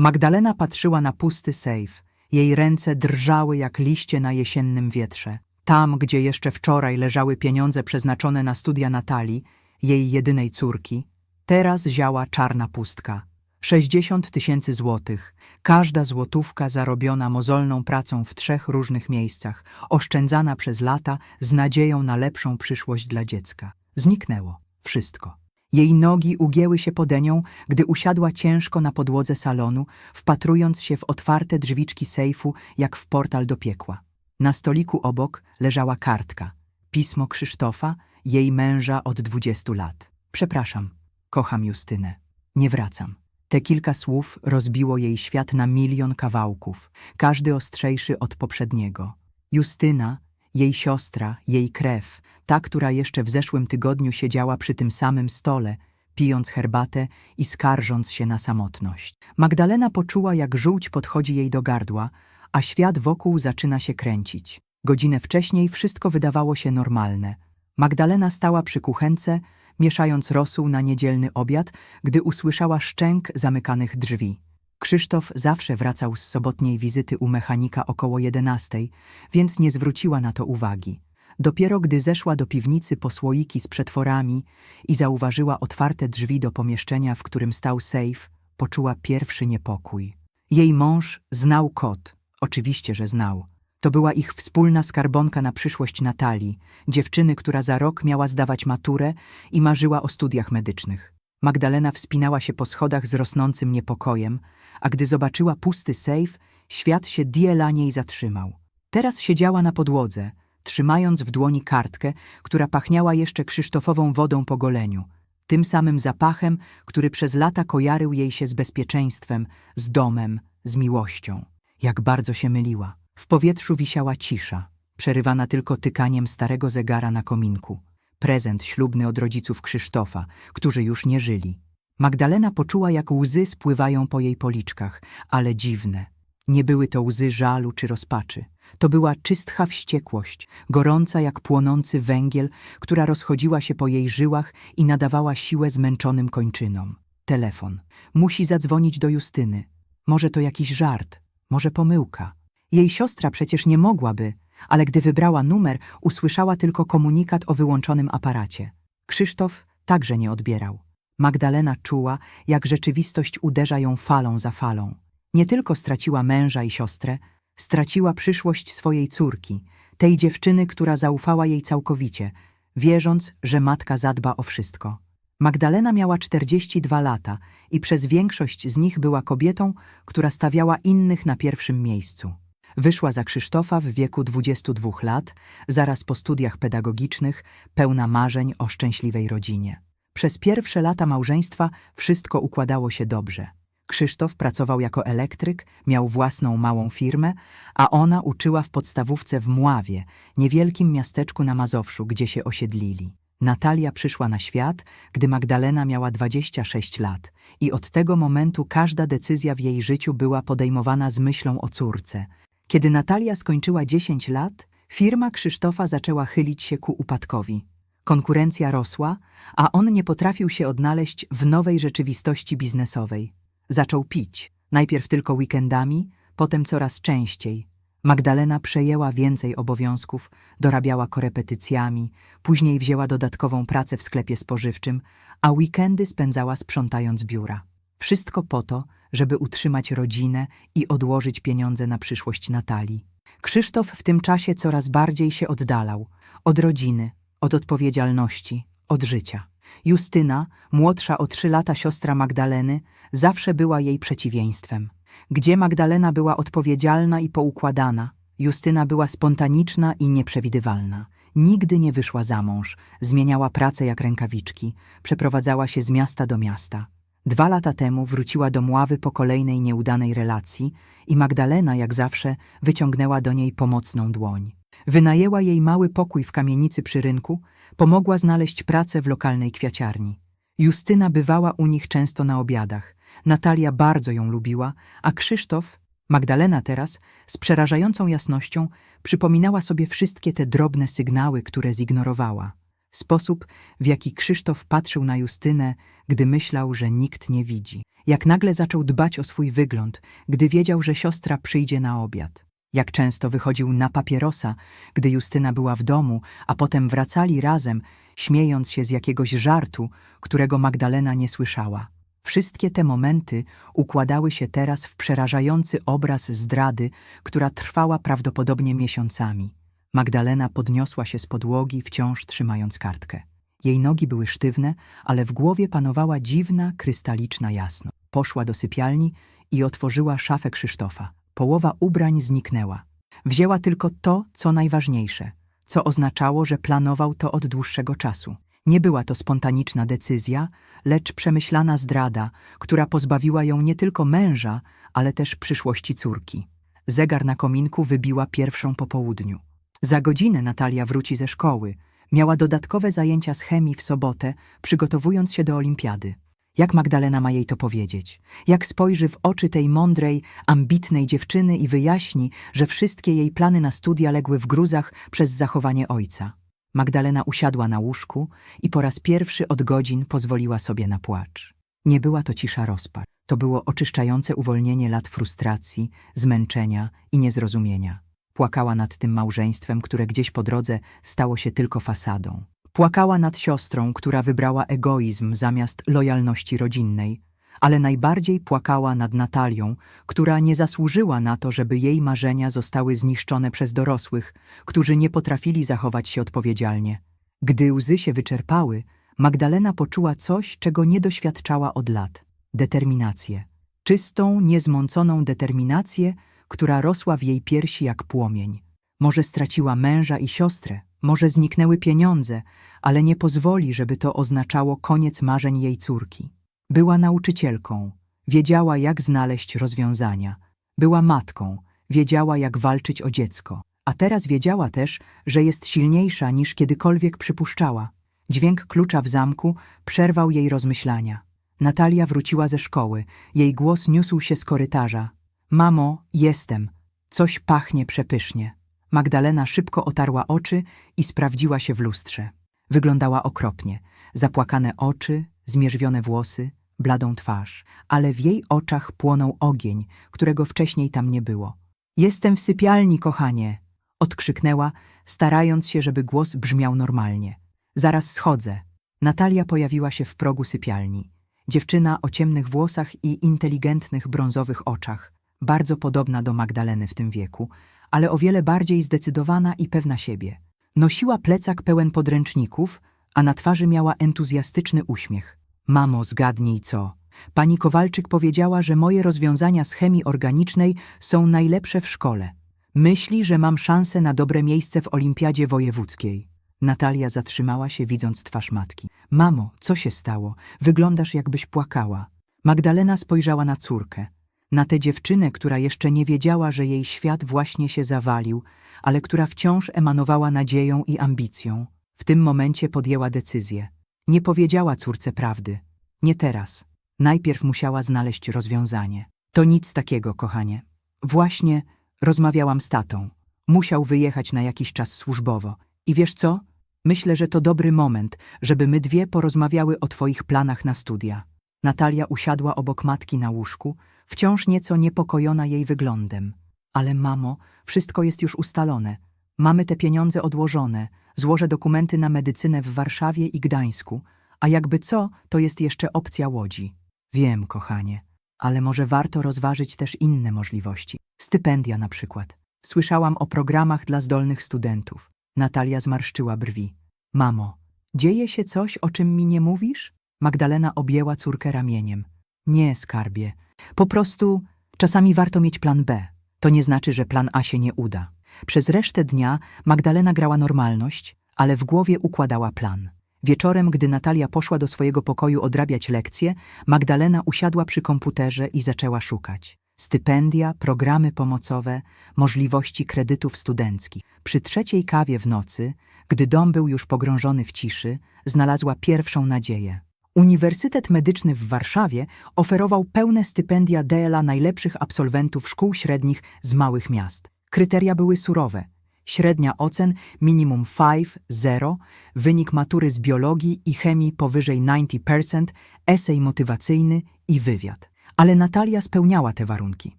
Magdalena patrzyła na pusty sejf. Jej ręce drżały jak liście na jesiennym wietrze. Tam, gdzie jeszcze wczoraj leżały pieniądze przeznaczone na studia Natalii, jej jedynej córki, teraz ziała czarna pustka. 60 tysięcy złotych, każda złotówka zarobiona mozolną pracą w trzech różnych miejscach, oszczędzana przez lata z nadzieją na lepszą przyszłość dla dziecka. Zniknęło wszystko. Jej nogi ugięły się pode nią, gdy usiadła ciężko na podłodze salonu, wpatrując się w otwarte drzwiczki sejfu jak w portal do piekła. Na stoliku obok leżała kartka. Pismo Krzysztofa, jej męża od dwudziestu lat. Przepraszam, kocham Justynę. Nie wracam. Te kilka słów rozbiło jej świat na milion kawałków, każdy ostrzejszy od poprzedniego. Justyna, jej siostra, jej krew, ta, która jeszcze w zeszłym tygodniu siedziała przy tym samym stole, pijąc herbatę i skarżąc się na samotność. Magdalena poczuła, jak żółć podchodzi jej do gardła, a świat wokół zaczyna się kręcić. Godzinę wcześniej wszystko wydawało się normalne. Magdalena stała przy kuchence, mieszając rosół na niedzielny obiad, gdy usłyszała szczęk zamykanych drzwi. Krzysztof zawsze wracał z sobotniej wizyty u mechanika około jedenastej, więc nie zwróciła na to uwagi. Dopiero gdy zeszła do piwnicy po słoiki z przetworami i zauważyła otwarte drzwi do pomieszczenia, w którym stał sejf, poczuła pierwszy niepokój. Jej mąż znał kod, oczywiście, że znał. To była ich wspólna skarbonka na przyszłość Natalii, dziewczyny, która za rok miała zdawać maturę i marzyła o studiach medycznych. Magdalena wspinała się po schodach z rosnącym niepokojem, a gdy zobaczyła pusty sejf, świat się dla niej zatrzymał. Teraz siedziała na podłodze, trzymając w dłoni kartkę, która pachniała jeszcze krzysztofową wodą po goleniu, tym samym zapachem, który przez lata kojarzył jej się z bezpieczeństwem, z domem, z miłością. Jak bardzo się myliła. W powietrzu wisiała cisza, przerywana tylko tykaniem starego zegara na kominku. Prezent ślubny od rodziców Krzysztofa, którzy już nie żyli. Magdalena poczuła, jak łzy spływają po jej policzkach, ale dziwne. Nie były to łzy żalu czy rozpaczy. To była czystcha wściekłość, gorąca jak płonący węgiel, która rozchodziła się po jej żyłach i nadawała siłę zmęczonym kończynom. Telefon. Musi zadzwonić do Justyny. Może to jakiś żart, może pomyłka. Jej siostra przecież nie mogłaby, ale gdy wybrała numer, usłyszała tylko komunikat o wyłączonym aparacie. Krzysztof także nie odbierał. Magdalena czuła, jak rzeczywistość uderza ją falą za falą. Nie tylko straciła męża i siostrę, straciła przyszłość swojej córki, tej dziewczyny, która zaufała jej całkowicie, wierząc, że matka zadba o wszystko. Magdalena miała 42 lata i przez większość z nich była kobietą, która stawiała innych na pierwszym miejscu. Wyszła za Krzysztofa w wieku 22 lat, zaraz po studiach pedagogicznych, pełna marzeń o szczęśliwej rodzinie. Przez pierwsze lata małżeństwa wszystko układało się dobrze. Krzysztof pracował jako elektryk, miał własną małą firmę, a ona uczyła w podstawówce w Mławie, niewielkim miasteczku na Mazowszu, gdzie się osiedlili. Natalia przyszła na świat, gdy Magdalena miała 26 lat i od tego momentu każda decyzja w jej życiu była podejmowana z myślą o córce. Kiedy Natalia skończyła 10 lat, firma Krzysztofa zaczęła chylić się ku upadkowi. Konkurencja rosła, a on nie potrafił się odnaleźć w nowej rzeczywistości biznesowej. Zaczął pić, najpierw tylko weekendami, potem coraz częściej. Magdalena przejęła więcej obowiązków, dorabiała korepetycjami, później wzięła dodatkową pracę w sklepie spożywczym, a weekendy spędzała sprzątając biura. Wszystko po to, żeby utrzymać rodzinę i odłożyć pieniądze na przyszłość Natalii. Krzysztof w tym czasie coraz bardziej się oddalał od rodziny, od odpowiedzialności, od życia. Justyna, młodsza o trzy lata siostra Magdaleny, zawsze była jej przeciwieństwem. Gdzie Magdalena była odpowiedzialna i poukładana, Justyna była spontaniczna i nieprzewidywalna. Nigdy nie wyszła za mąż, zmieniała pracę jak rękawiczki, przeprowadzała się z miasta do miasta. Dwa lata temu wróciła do Mławy po kolejnej nieudanej relacji i Magdalena, jak zawsze, wyciągnęła do niej pomocną dłoń. Wynajęła jej mały pokój w kamienicy przy rynku, pomogła znaleźć pracę w lokalnej kwiaciarni. Justyna bywała u nich często na obiadach. Natalia bardzo ją lubiła, a Krzysztof, Magdalena teraz, z przerażającą jasnością, przypominała sobie wszystkie te drobne sygnały, które zignorowała. Sposób, w jaki Krzysztof patrzył na Justynę, gdy myślał, że nikt nie widzi. Jak nagle zaczął dbać o swój wygląd, gdy wiedział, że siostra przyjdzie na obiad. Jak często wychodził na papierosa, gdy Justyna była w domu, a potem wracali razem, śmiejąc się z jakiegoś żartu, którego Magdalena nie słyszała. Wszystkie te momenty układały się teraz w przerażający obraz zdrady, która trwała prawdopodobnie miesiącami. Magdalena podniosła się z podłogi, wciąż trzymając kartkę. Jej nogi były sztywne, ale w głowie panowała dziwna, krystaliczna jasność. Poszła do sypialni i otworzyła szafę Krzysztofa. Połowa ubrań zniknęła. Wzięła tylko to, co najważniejsze, co oznaczało, że planował to od dłuższego czasu. Nie była to spontaniczna decyzja, lecz przemyślana zdrada, która pozbawiła ją nie tylko męża, ale też przyszłości córki. Zegar na kominku wybiła pierwszą po południu. Za godzinę Natalia wróci ze szkoły. Miała dodatkowe zajęcia z chemii w sobotę, przygotowując się do olimpiady. Jak Magdalena ma jej to powiedzieć? Jak spojrzy w oczy tej mądrej, ambitnej dziewczyny i wyjaśni, że wszystkie jej plany na studia legły w gruzach przez zachowanie ojca? Magdalena usiadła na łóżku i po raz pierwszy od godzin pozwoliła sobie na płacz. Nie była to cisza rozpacz. To było oczyszczające uwolnienie lat frustracji, zmęczenia i niezrozumienia. Płakała nad tym małżeństwem, które gdzieś po drodze stało się tylko fasadą. Płakała nad siostrą, która wybrała egoizm zamiast lojalności rodzinnej, ale najbardziej płakała nad Natalią, która nie zasłużyła na to, żeby jej marzenia zostały zniszczone przez dorosłych, którzy nie potrafili zachować się odpowiedzialnie. Gdy łzy się wyczerpały, Magdalena poczuła coś, czego nie doświadczała od lat determinację. Czystą, niezmąconą determinację, która rosła w jej piersi jak płomień. Może straciła męża i siostrę, może zniknęły pieniądze, ale nie pozwoli, żeby to oznaczało koniec marzeń jej córki. Była nauczycielką, wiedziała jak znaleźć rozwiązania. Była matką, wiedziała jak walczyć o dziecko. A teraz wiedziała też, że jest silniejsza niż kiedykolwiek przypuszczała. Dźwięk klucza w zamku przerwał jej rozmyślania. Natalia wróciła ze szkoły. Jej głos niósł się z korytarza. Mamo, jestem. Coś pachnie przepysznie. Magdalena szybko otarła oczy i sprawdziła się w lustrze. Wyglądała okropnie. Zapłakane oczy, zmierzwione włosy, bladą twarz, ale w jej oczach płonął ogień, którego wcześniej tam nie było. Jestem w sypialni, kochanie! Odkrzyknęła, starając się, żeby głos brzmiał normalnie. Zaraz schodzę. Natalia pojawiła się w progu sypialni. Dziewczyna o ciemnych włosach i inteligentnych brązowych oczach, bardzo podobna do Magdaleny w tym wieku, ale o wiele bardziej zdecydowana i pewna siebie. Nosiła plecak pełen podręczników, a na twarzy miała entuzjastyczny uśmiech. Mamo, zgadnij co. Pani Kowalczyk powiedziała, że moje rozwiązania z chemii organicznej są najlepsze w szkole. Myśli, że mam szansę na dobre miejsce w olimpiadzie wojewódzkiej. Natalia zatrzymała się, widząc twarz matki. Mamo, co się stało? Wyglądasz, jakbyś płakała. Magdalena spojrzała na córkę. Na tę dziewczynę, która jeszcze nie wiedziała, że jej świat właśnie się zawalił, ale która wciąż emanowała nadzieją i ambicją. W tym momencie podjęła decyzję. Nie powiedziała córce prawdy. Nie teraz. Najpierw musiała znaleźć rozwiązanie. To nic takiego, kochanie. Właśnie rozmawiałam z tatą. Musiał wyjechać na jakiś czas służbowo. I wiesz co? Myślę, że to dobry moment, żeby my dwie porozmawiały o twoich planach na studia. Natalia usiadła obok matki na łóżku, wciąż nieco niepokojona jej wyglądem. Ale mamo, wszystko jest już ustalone. Mamy te pieniądze odłożone. Złożę dokumenty na medycynę w Warszawie i Gdańsku. A jakby co, to jest jeszcze opcja Łodzi. Wiem, kochanie, ale może warto rozważyć też inne możliwości. Stypendia na przykład. Słyszałam o programach dla zdolnych studentów. Natalia zmarszczyła brwi. Mamo, dzieje się coś, o czym mi nie mówisz? Magdalena objęła córkę ramieniem. Nie, skarbie. Po prostu czasami warto mieć plan B. To nie znaczy, że plan A się nie uda. Przez resztę dnia Magdalena grała normalność, ale w głowie układała plan. Wieczorem, gdy Natalia poszła do swojego pokoju odrabiać lekcje, Magdalena usiadła przy komputerze i zaczęła szukać. Stypendia, programy pomocowe, możliwości kredytów studenckich. Przy trzeciej kawie w nocy, gdy dom był już pogrążony w ciszy, znalazła pierwszą nadzieję. Uniwersytet Medyczny w Warszawie oferował pełne stypendia DLA najlepszych absolwentów szkół średnich z małych miast. Kryteria były surowe. Średnia ocen minimum 5, 0, wynik matury z biologii i chemii powyżej 90%, esej motywacyjny i wywiad. Ale Natalia spełniała te warunki.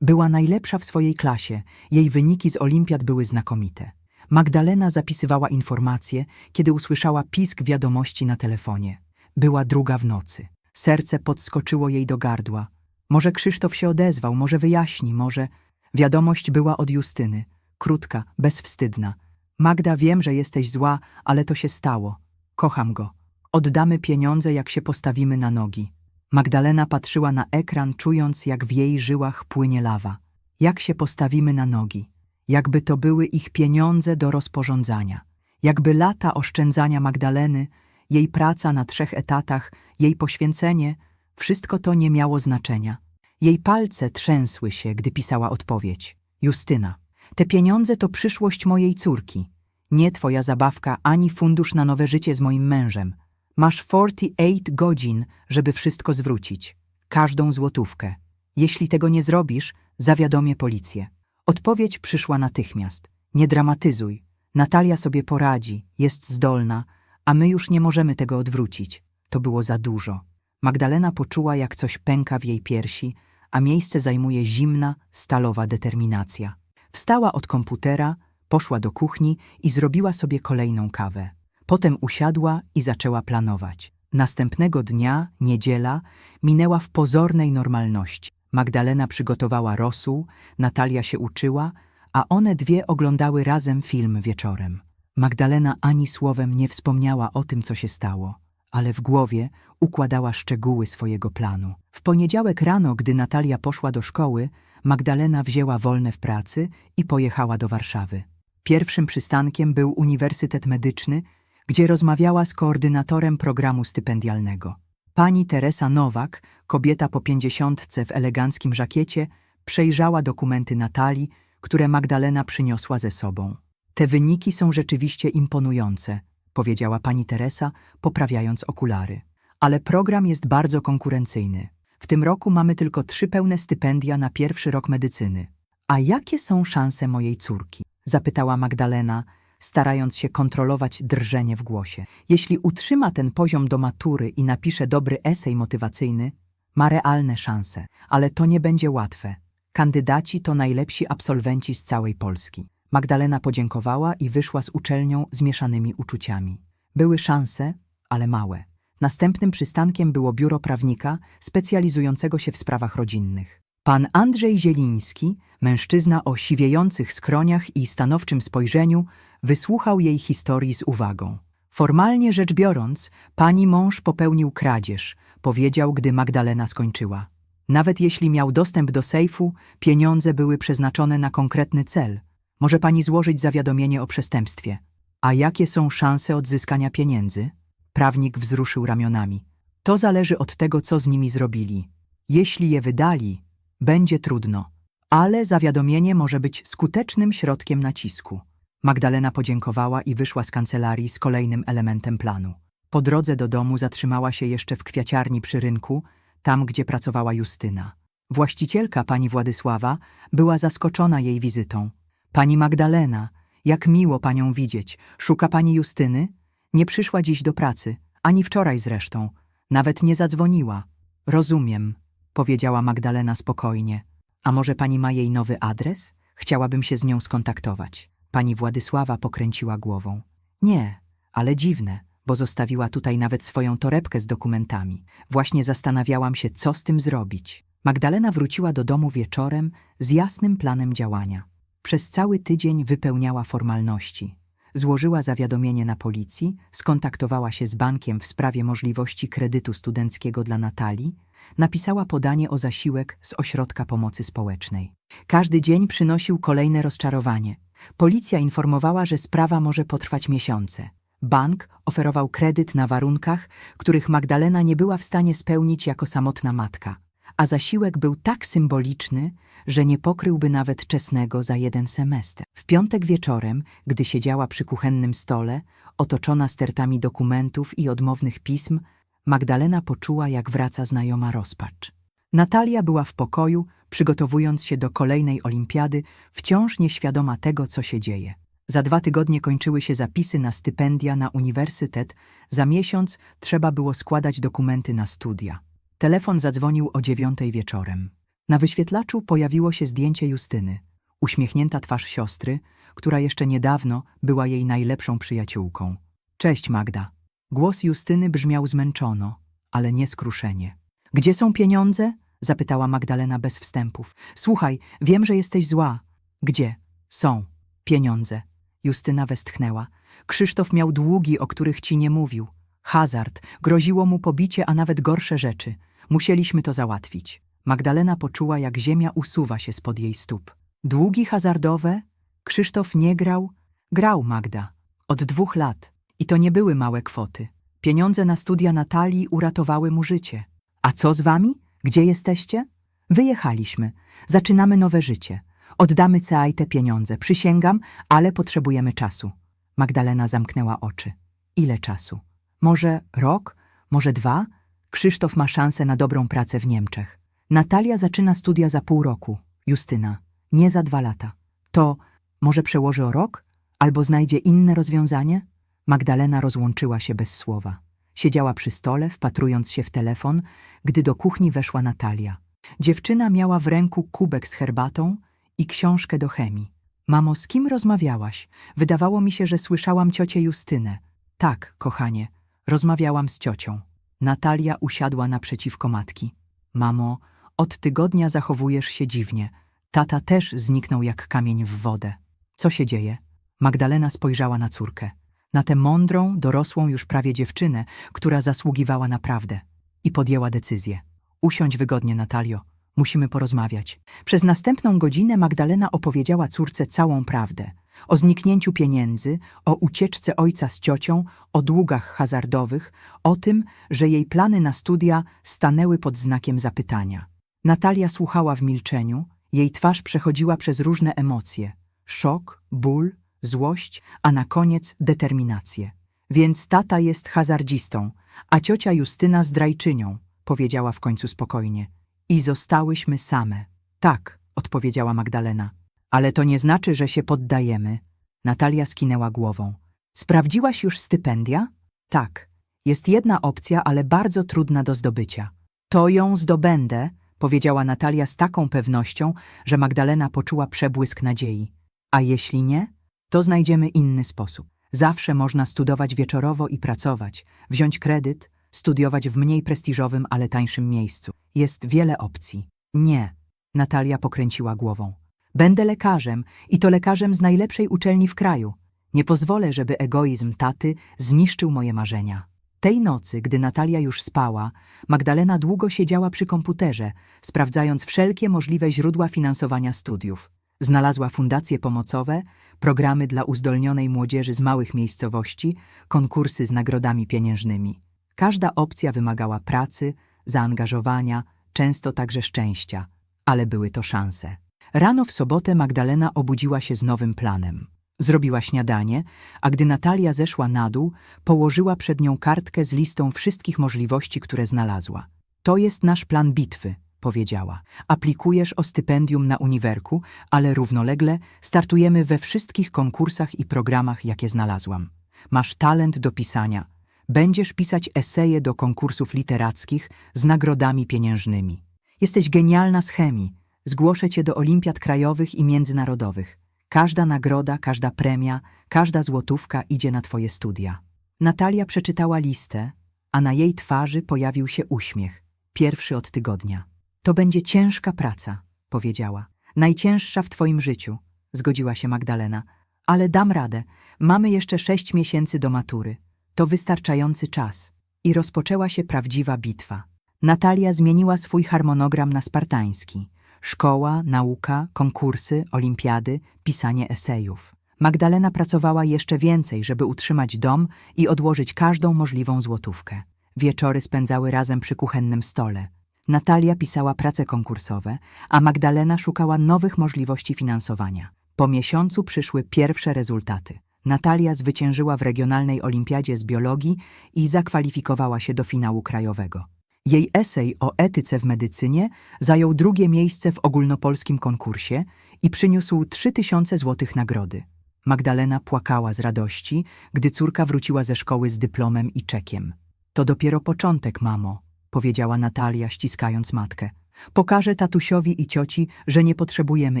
Była najlepsza w swojej klasie, jej wyniki z olimpiad były znakomite. Magdalena zapisywała informacje, kiedy usłyszała pisk wiadomości na telefonie. Była druga w nocy. Serce podskoczyło jej do gardła. Może Krzysztof się odezwał, może wyjaśni, może... Wiadomość była od Justyny. Krótka, bezwstydna. Magda, wiem, że jesteś zła, ale to się stało. Kocham go. Oddamy pieniądze, jak się postawimy na nogi. Magdalena patrzyła na ekran, czując, jak w jej żyłach płynie lawa. Jak się postawimy na nogi? Jakby to były ich pieniądze do rozporządzania. Jakby lata oszczędzania Magdaleny, jej praca na trzech etatach, jej poświęcenie, wszystko to nie miało znaczenia. Jej palce trzęsły się, gdy pisała odpowiedź. Justyna, te pieniądze to przyszłość mojej córki. Nie twoja zabawka, ani fundusz na nowe życie z moim mężem. Masz 48 godzin, żeby wszystko zwrócić. Każdą złotówkę. Jeśli tego nie zrobisz, zawiadomię policję. Odpowiedź przyszła natychmiast. Nie dramatyzuj. Natalia sobie poradzi, jest zdolna, a my już nie możemy tego odwrócić. To było za dużo. Magdalena poczuła, jak coś pęka w jej piersi, a miejsce zajmuje zimna, stalowa determinacja. Wstała od komputera, poszła do kuchni i zrobiła sobie kolejną kawę. Potem usiadła i zaczęła planować. Następnego dnia, niedziela, minęła w pozornej normalności. Magdalena przygotowała rosół, Natalia się uczyła, a one dwie oglądały razem film wieczorem. Magdalena ani słowem nie wspomniała o tym, co się stało, ale w głowie układała szczegóły swojego planu. W poniedziałek rano, gdy Natalia poszła do szkoły, Magdalena wzięła wolne w pracy i pojechała do Warszawy. Pierwszym przystankiem był Uniwersytet Medyczny, gdzie rozmawiała z koordynatorem programu stypendialnego. Pani Teresa Nowak, kobieta po pięćdziesiątce w eleganckim żakiecie, przejrzała dokumenty Natalii, które Magdalena przyniosła ze sobą. Te wyniki są rzeczywiście imponujące, powiedziała pani Teresa, poprawiając okulary. Ale program jest bardzo konkurencyjny. W tym roku mamy tylko trzy pełne stypendia na pierwszy rok medycyny. A jakie są szanse mojej córki? Zapytała Magdalena, starając się kontrolować drżenie w głosie. Jeśli utrzyma ten poziom do matury i napisze dobry esej motywacyjny, ma realne szanse, ale to nie będzie łatwe. Kandydaci to najlepsi absolwenci z całej Polski. Magdalena podziękowała i wyszła z uczelnią z mieszanymi uczuciami. Były szanse, ale małe. Następnym przystankiem było biuro prawnika specjalizującego się w sprawach rodzinnych. Pan Andrzej Zieliński, mężczyzna o siwiejących skroniach i stanowczym spojrzeniu, wysłuchał jej historii z uwagą. Formalnie rzecz biorąc, pani mąż popełnił kradzież, powiedział, gdy Magdalena skończyła. Nawet jeśli miał dostęp do sejfu, pieniądze były przeznaczone na konkretny cel. Może pani złożyć zawiadomienie o przestępstwie. A jakie są szanse odzyskania pieniędzy? Prawnik wzruszył ramionami. To zależy od tego, co z nimi zrobili. Jeśli je wydali, będzie trudno, ale zawiadomienie może być skutecznym środkiem nacisku. Magdalena podziękowała i wyszła z kancelarii z kolejnym elementem planu. Po drodze do domu zatrzymała się jeszcze w kwiaciarni przy rynku, tam gdzie pracowała Justyna. Właścicielka, pani Władysława, była zaskoczona jej wizytą. Pani Magdalena, jak miło panią widzieć. Szuka pani Justyny? Nie przyszła dziś do pracy, ani wczoraj zresztą. Nawet nie zadzwoniła. Rozumiem, powiedziała Magdalena spokojnie. A może pani ma jej nowy adres? Chciałabym się z nią skontaktować. Pani Władysława pokręciła głową. Nie, ale dziwne, bo zostawiła tutaj nawet swoją torebkę z dokumentami. Właśnie zastanawiałam się, co z tym zrobić. Magdalena wróciła do domu wieczorem z jasnym planem działania. Przez cały tydzień wypełniała formalności. Złożyła zawiadomienie na policji, skontaktowała się z bankiem w sprawie możliwości kredytu studenckiego dla Natalii, napisała podanie o zasiłek z ośrodka pomocy społecznej. Każdy dzień przynosił kolejne rozczarowanie. Policja informowała, że sprawa może potrwać miesiące. Bank oferował kredyt na warunkach, których Magdalena nie była w stanie spełnić jako samotna matka, a zasiłek był tak symboliczny, że nie pokryłby nawet czesnego za jeden semestr. W piątek wieczorem, gdy siedziała przy kuchennym stole, otoczona stertami dokumentów i odmownych pism, Magdalena poczuła, jak wraca znajoma rozpacz. Natalia była w pokoju, przygotowując się do kolejnej olimpiady, wciąż nieświadoma tego, co się dzieje. Za dwa tygodnie kończyły się zapisy na stypendia na uniwersytet, za miesiąc trzeba było składać dokumenty na studia. Telefon zadzwonił o dziewiątej wieczorem. Na wyświetlaczu pojawiło się zdjęcie Justyny, uśmiechnięta twarz siostry, która jeszcze niedawno była jej najlepszą przyjaciółką. Cześć Magda. Głos Justyny brzmiał zmęczono, ale nie skruszenie. Gdzie są pieniądze? zapytała Magdalena bez wstępów. Słuchaj, wiem, że jesteś zła. Gdzie? Są. Pieniądze. Justyna westchnęła. Krzysztof miał długi, o których ci nie mówił. Hazard. Groziło mu pobicie, a nawet gorsze rzeczy. Musieliśmy to załatwić. Magdalena poczuła, jak ziemia usuwa się spod jej stóp. Długi hazardowe? Krzysztof nie grał? Grał Magda. Od dwóch lat. I to nie były małe kwoty. Pieniądze na studia Natalii uratowały mu życie. A co z wami? Gdzie jesteście? Wyjechaliśmy. Zaczynamy nowe życie. Oddamy Ceaj te pieniądze. Przysięgam, ale potrzebujemy czasu. Magdalena zamknęła oczy. Ile czasu? Może rok? Może dwa? Krzysztof ma szansę na dobrą pracę w Niemczech. Natalia zaczyna studia za pół roku. Justyna. Nie za dwa lata. To może przełoży o rok? Albo znajdzie inne rozwiązanie? Magdalena rozłączyła się bez słowa. Siedziała przy stole, wpatrując się w telefon, gdy do kuchni weszła Natalia. Dziewczyna miała w ręku kubek z herbatą i książkę do chemii. Mamo, z kim rozmawiałaś? Wydawało mi się, że słyszałam ciocię Justynę. Tak, kochanie, rozmawiałam z ciocią. Natalia usiadła naprzeciwko matki. Mamo, od tygodnia zachowujesz się dziwnie. Tata też zniknął jak kamień w wodę. Co się dzieje? Magdalena spojrzała na córkę. Na tę mądrą, dorosłą już prawie dziewczynę, która zasługiwała naprawdę. I podjęła decyzję. Usiądź wygodnie, Natalio. Musimy porozmawiać. Przez następną godzinę Magdalena opowiedziała córce całą prawdę. O zniknięciu pieniędzy, o ucieczce ojca z ciocią, o długach hazardowych, o tym, że jej plany na studia stanęły pod znakiem zapytania. Natalia słuchała w milczeniu, jej twarz przechodziła przez różne emocje. Szok, ból, złość, a na koniec determinację. Więc tata jest hazardzistą, a ciocia Justyna zdrajczynią, powiedziała w końcu spokojnie. I zostałyśmy same. Tak, odpowiedziała Magdalena. Ale to nie znaczy, że się poddajemy. Natalia skinęła głową. Sprawdziłaś już stypendia? Tak. Jest jedna opcja, ale bardzo trudna do zdobycia. To ją zdobędę, powiedziała Natalia z taką pewnością, że Magdalena poczuła przebłysk nadziei. A jeśli nie, to znajdziemy inny sposób. Zawsze można studować wieczorowo i pracować, wziąć kredyt, studiować w mniej prestiżowym, ale tańszym miejscu. Jest wiele opcji. Nie. Natalia pokręciła głową. Będę lekarzem i to lekarzem z najlepszej uczelni w kraju. Nie pozwolę, żeby egoizm taty zniszczył moje marzenia. Tej nocy, gdy Natalia już spała, Magdalena długo siedziała przy komputerze, sprawdzając wszelkie możliwe źródła finansowania studiów. Znalazła fundacje pomocowe, programy dla uzdolnionej młodzieży z małych miejscowości, konkursy z nagrodami pieniężnymi. Każda opcja wymagała pracy, zaangażowania, często także szczęścia, ale były to szanse. Rano w sobotę Magdalena obudziła się z nowym planem. Zrobiła śniadanie, a gdy Natalia zeszła na dół, położyła przed nią kartkę z listą wszystkich możliwości, które znalazła. To jest nasz plan bitwy, powiedziała. Aplikujesz o stypendium na uniwerku, ale równolegle startujemy we wszystkich konkursach i programach, jakie znalazłam. Masz talent do pisania. Będziesz pisać eseje do konkursów literackich z nagrodami pieniężnymi. Jesteś genialna z chemii. Zgłoszę cię do olimpiad krajowych i międzynarodowych. Każda nagroda, każda premia, każda złotówka idzie na twoje studia. Natalia przeczytała listę, a na jej twarzy pojawił się uśmiech, pierwszy od tygodnia. To będzie ciężka praca, powiedziała. Najcięższa w twoim życiu, zgodziła się Magdalena. Ale dam radę. Mamy jeszcze sześć miesięcy do matury. To wystarczający czas. I rozpoczęła się prawdziwa bitwa. Natalia zmieniła swój harmonogram na spartański. Szkoła, nauka, konkursy, olimpiady, pisanie esejów. Magdalena pracowała jeszcze więcej, żeby utrzymać dom i odłożyć każdą możliwą złotówkę. Wieczory spędzały razem przy kuchennym stole. Natalia pisała prace konkursowe, a Magdalena szukała nowych możliwości finansowania. Po miesiącu przyszły pierwsze rezultaty. Natalia zwyciężyła w regionalnej olimpiadzie z biologii i zakwalifikowała się do finału krajowego. Jej esej o etyce w medycynie zajął drugie miejsce w ogólnopolskim konkursie i przyniósł 3000 złotych nagrody. Magdalena płakała z radości, gdy córka wróciła ze szkoły z dyplomem i czekiem. To dopiero początek, mamo, powiedziała Natalia, ściskając matkę. Pokażę tatusiowi i cioci, że nie potrzebujemy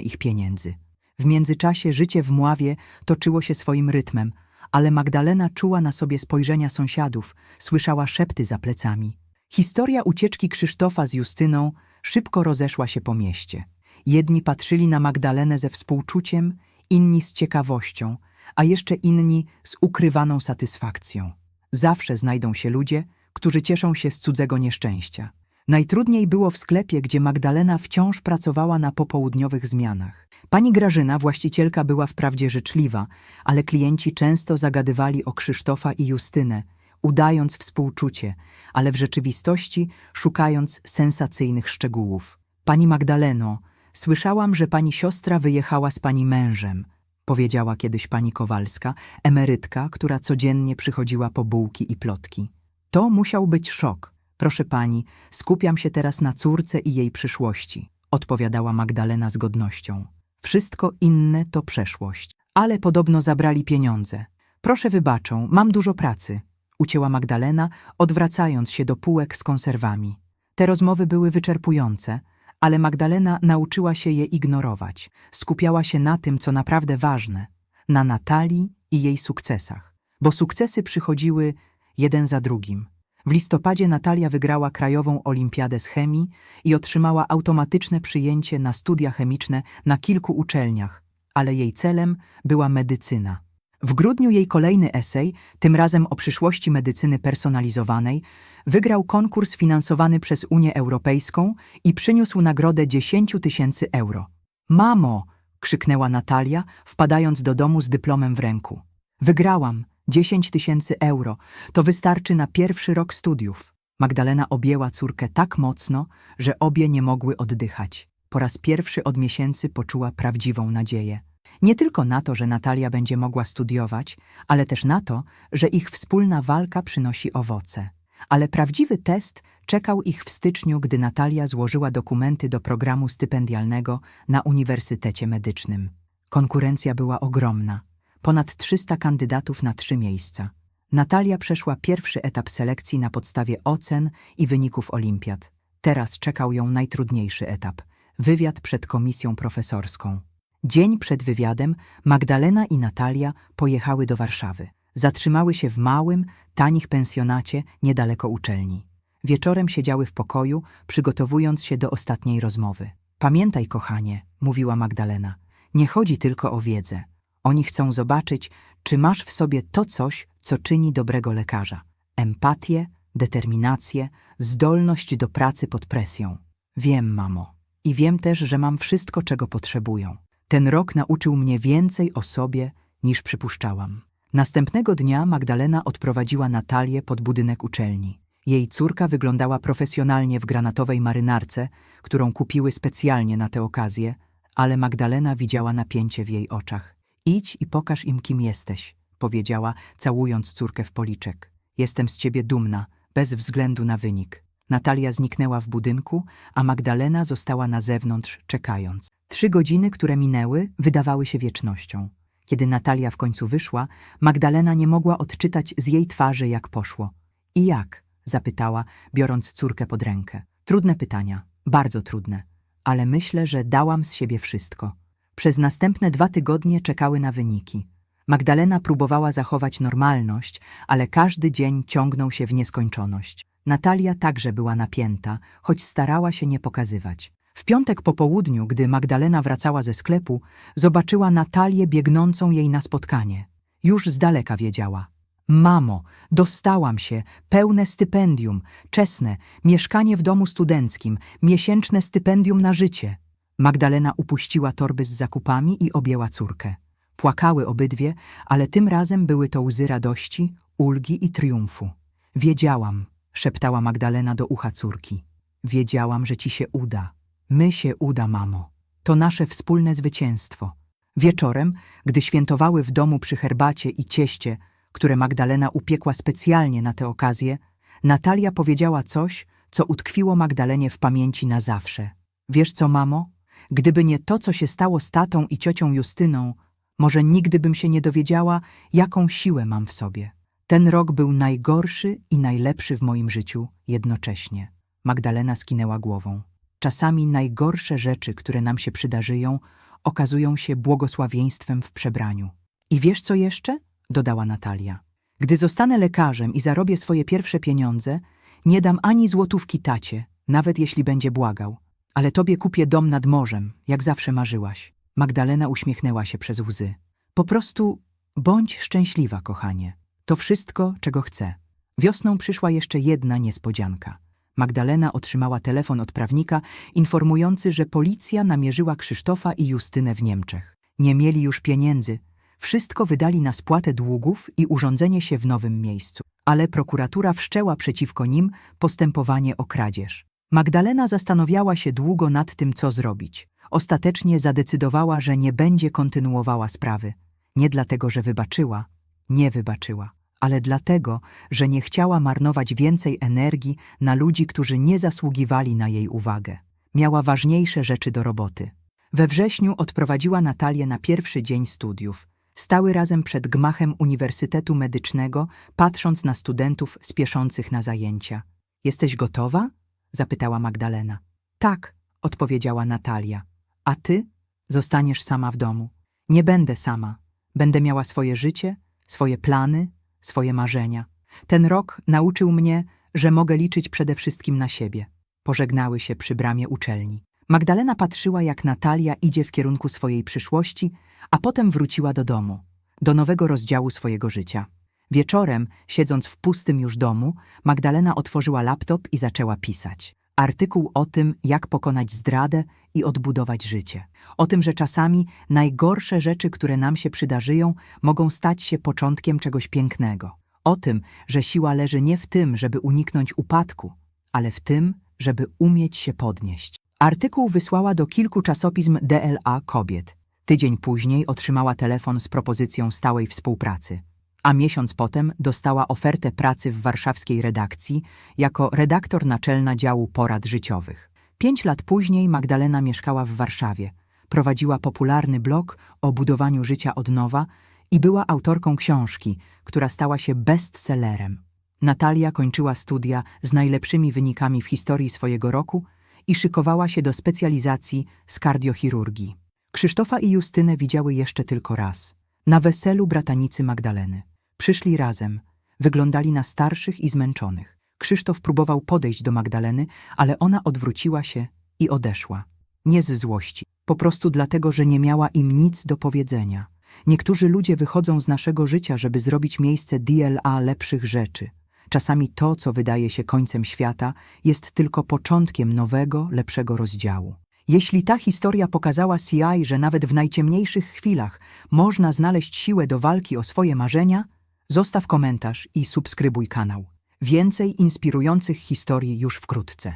ich pieniędzy. W międzyczasie życie w Mławie toczyło się swoim rytmem, ale Magdalena czuła na sobie spojrzenia sąsiadów, słyszała szepty za plecami. Historia ucieczki Krzysztofa z Justyną szybko rozeszła się po mieście. Jedni patrzyli na Magdalenę ze współczuciem, inni z ciekawością, a jeszcze inni z ukrywaną satysfakcją. Zawsze znajdą się ludzie, którzy cieszą się z cudzego nieszczęścia. Najtrudniej było w sklepie, gdzie Magdalena wciąż pracowała na popołudniowych zmianach. Pani Grażyna, właścicielka, była wprawdzie życzliwa, ale klienci często zagadywali o Krzysztofa i Justynę, udając współczucie, ale w rzeczywistości szukając sensacyjnych szczegółów. Pani Magdaleno, słyszałam, że pani siostra wyjechała z pani mężem, powiedziała kiedyś pani Kowalska, emerytka, która codziennie przychodziła po bułki i plotki. To musiał być szok. Proszę pani, skupiam się teraz na córce i jej przyszłości, odpowiadała Magdalena z godnością. Wszystko inne to przeszłość. Ale podobno zabrali pieniądze. Proszę wybaczą, mam dużo pracy, ucięła Magdalena, odwracając się do półek z konserwami. Te rozmowy były wyczerpujące, ale Magdalena nauczyła się je ignorować. Skupiała się na tym, co naprawdę ważne, na Natalii i jej sukcesach. Bo sukcesy przychodziły jeden za drugim. W listopadzie Natalia wygrała Krajową Olimpiadę z Chemii i otrzymała automatyczne przyjęcie na studia chemiczne na kilku uczelniach, ale jej celem była medycyna. W grudniu jej kolejny esej, tym razem o przyszłości medycyny personalizowanej, wygrał konkurs finansowany przez Unię Europejską i przyniósł nagrodę 10 tysięcy euro. Mamo! krzyknęła Natalia, wpadając do domu z dyplomem w ręku. Wygrałam! 10 tysięcy euro. To wystarczy na pierwszy rok studiów. Magdalena objęła córkę tak mocno, że obie nie mogły oddychać. Po raz pierwszy od miesięcy poczuła prawdziwą nadzieję. Nie tylko na to, że Natalia będzie mogła studiować, ale też na to, że ich wspólna walka przynosi owoce. Ale prawdziwy test czekał ich w styczniu, gdy Natalia złożyła dokumenty do programu stypendialnego na Uniwersytecie Medycznym. Konkurencja była ogromna. Ponad 300 kandydatów na trzy miejsca. Natalia przeszła pierwszy etap selekcji na podstawie ocen i wyników olimpiad. Teraz czekał ją najtrudniejszy etap wywiad przed komisją profesorską. Dzień przed wywiadem Magdalena i Natalia pojechały do Warszawy. Zatrzymały się w małym, tanich pensjonacie niedaleko uczelni. Wieczorem siedziały w pokoju, przygotowując się do ostatniej rozmowy. Pamiętaj, kochanie, mówiła Magdalena, nie chodzi tylko o wiedzę. Oni chcą zobaczyć, czy masz w sobie to coś, co czyni dobrego lekarza. Empatię, determinację, zdolność do pracy pod presją. Wiem, mamo. I wiem też, że mam wszystko, czego potrzebują. Ten rok nauczył mnie więcej o sobie, niż przypuszczałam. Następnego dnia Magdalena odprowadziła Natalię pod budynek uczelni. Jej córka wyglądała profesjonalnie w granatowej marynarce, którą kupiły specjalnie na tę okazję, ale Magdalena widziała napięcie w jej oczach. Idź i pokaż im, kim jesteś, powiedziała, całując córkę w policzek. Jestem z ciebie dumna, bez względu na wynik. Natalia zniknęła w budynku, a Magdalena została na zewnątrz, czekając. Trzy godziny, które minęły, wydawały się wiecznością. Kiedy Natalia w końcu wyszła, Magdalena nie mogła odczytać z jej twarzy, jak poszło. I jak? zapytała, biorąc córkę pod rękę. Trudne pytania, bardzo trudne, ale myślę, że dałam z siebie wszystko. Przez następne dwa tygodnie czekały na wyniki. Magdalena próbowała zachować normalność, ale każdy dzień ciągnął się w nieskończoność. Natalia także była napięta, choć starała się nie pokazywać. W piątek po południu, gdy Magdalena wracała ze sklepu, zobaczyła Natalię biegnącą jej na spotkanie. Już z daleka wiedziała. Mamo, dostałam się, pełne stypendium, czesne, mieszkanie w domu studenckim, miesięczne stypendium na życie. Magdalena upuściła torby z zakupami i objęła córkę. Płakały obydwie, ale tym razem były to łzy radości, ulgi i triumfu. Wiedziałam, szeptała Magdalena do ucha córki. Wiedziałam, że ci się uda. My się uda, mamo. To nasze wspólne zwycięstwo. Wieczorem, gdy świętowały w domu przy herbacie i cieście, które Magdalena upiekła specjalnie na tę okazję, Natalia powiedziała coś, co utkwiło Magdalenie w pamięci na zawsze. Wiesz co, mamo? Gdyby nie to, co się stało z tatą i ciocią Justyną, Może nigdy bym się nie dowiedziała, jaką siłę mam w sobie. Ten rok był najgorszy i najlepszy w moim życiu jednocześnie. Magdalena skinęła głową. Czasami najgorsze rzeczy, które nam się przydarzyją, okazują się błogosławieństwem w przebraniu. I wiesz co jeszcze? dodała Natalia. Gdy zostanę lekarzem i zarobię swoje pierwsze pieniądze, nie dam ani złotówki tacie, nawet jeśli będzie błagał. Ale tobie kupię dom nad morzem, jak zawsze marzyłaś. Magdalena uśmiechnęła się przez łzy. Po prostu bądź szczęśliwa, kochanie. To wszystko, czego chcę. Wiosną przyszła jeszcze jedna niespodzianka. Magdalena otrzymała telefon od prawnika informujący, że policja namierzyła Krzysztofa i Justynę w Niemczech. Nie mieli już pieniędzy. Wszystko wydali na spłatę długów i urządzenie się w nowym miejscu. Ale prokuratura wszczęła przeciwko nim postępowanie o kradzież. Magdalena zastanawiała się długo nad tym, co zrobić. Ostatecznie zadecydowała, że nie będzie kontynuowała sprawy. Nie dlatego, że wybaczyła, nie wybaczyła, ale dlatego, że nie chciała marnować więcej energii na ludzi, którzy nie zasługiwali na jej uwagę. Miała ważniejsze rzeczy do roboty. We wrześniu odprowadziła Natalię na pierwszy dzień studiów. Stały razem przed gmachem Uniwersytetu Medycznego, patrząc na studentów spieszących na zajęcia. Jesteś gotowa? zapytała Magdalena. Tak, odpowiedziała Natalia. A ty? Zostaniesz sama w domu. Nie będę sama. Będę miała swoje życie, swoje plany, swoje marzenia. Ten rok nauczył mnie, że mogę liczyć przede wszystkim na siebie. Pożegnały się przy bramie uczelni. Magdalena patrzyła, jak Natalia idzie w kierunku swojej przyszłości, a potem wróciła do domu, do nowego rozdziału swojego życia. Wieczorem, siedząc w pustym już domu, Magdalena otworzyła laptop i zaczęła pisać. Artykuł o tym, jak pokonać zdradę i odbudować życie. O tym, że czasami najgorsze rzeczy, które nam się przydarzyją, mogą stać się początkiem czegoś pięknego. O tym, że siła leży nie w tym, żeby uniknąć upadku, ale w tym, żeby umieć się podnieść. Artykuł wysłała do kilku czasopism DLA kobiet. Tydzień później otrzymała telefon z propozycją stałej współpracy a miesiąc potem dostała ofertę pracy w warszawskiej redakcji jako redaktor naczelna działu porad życiowych. Pięć lat później Magdalena mieszkała w Warszawie, prowadziła popularny blog o budowaniu życia od nowa i była autorką książki, która stała się bestsellerem. Natalia kończyła studia z najlepszymi wynikami w historii swojego roku i szykowała się do specjalizacji z kardiochirurgii. Krzysztofa i Justynę widziały jeszcze tylko raz, na weselu bratanicy Magdaleny. Przyszli razem, wyglądali na starszych i zmęczonych. Krzysztof próbował podejść do Magdaleny, ale ona odwróciła się i odeszła. Nie z złości, po prostu dlatego, że nie miała im nic do powiedzenia. Niektórzy ludzie wychodzą z naszego życia, żeby zrobić miejsce DLA lepszych rzeczy. Czasami to, co wydaje się końcem świata, jest tylko początkiem nowego, lepszego rozdziału. Jeśli ta historia pokazała CI, że nawet w najciemniejszych chwilach można znaleźć siłę do walki o swoje marzenia, Zostaw komentarz i subskrybuj kanał. Więcej inspirujących historii już wkrótce.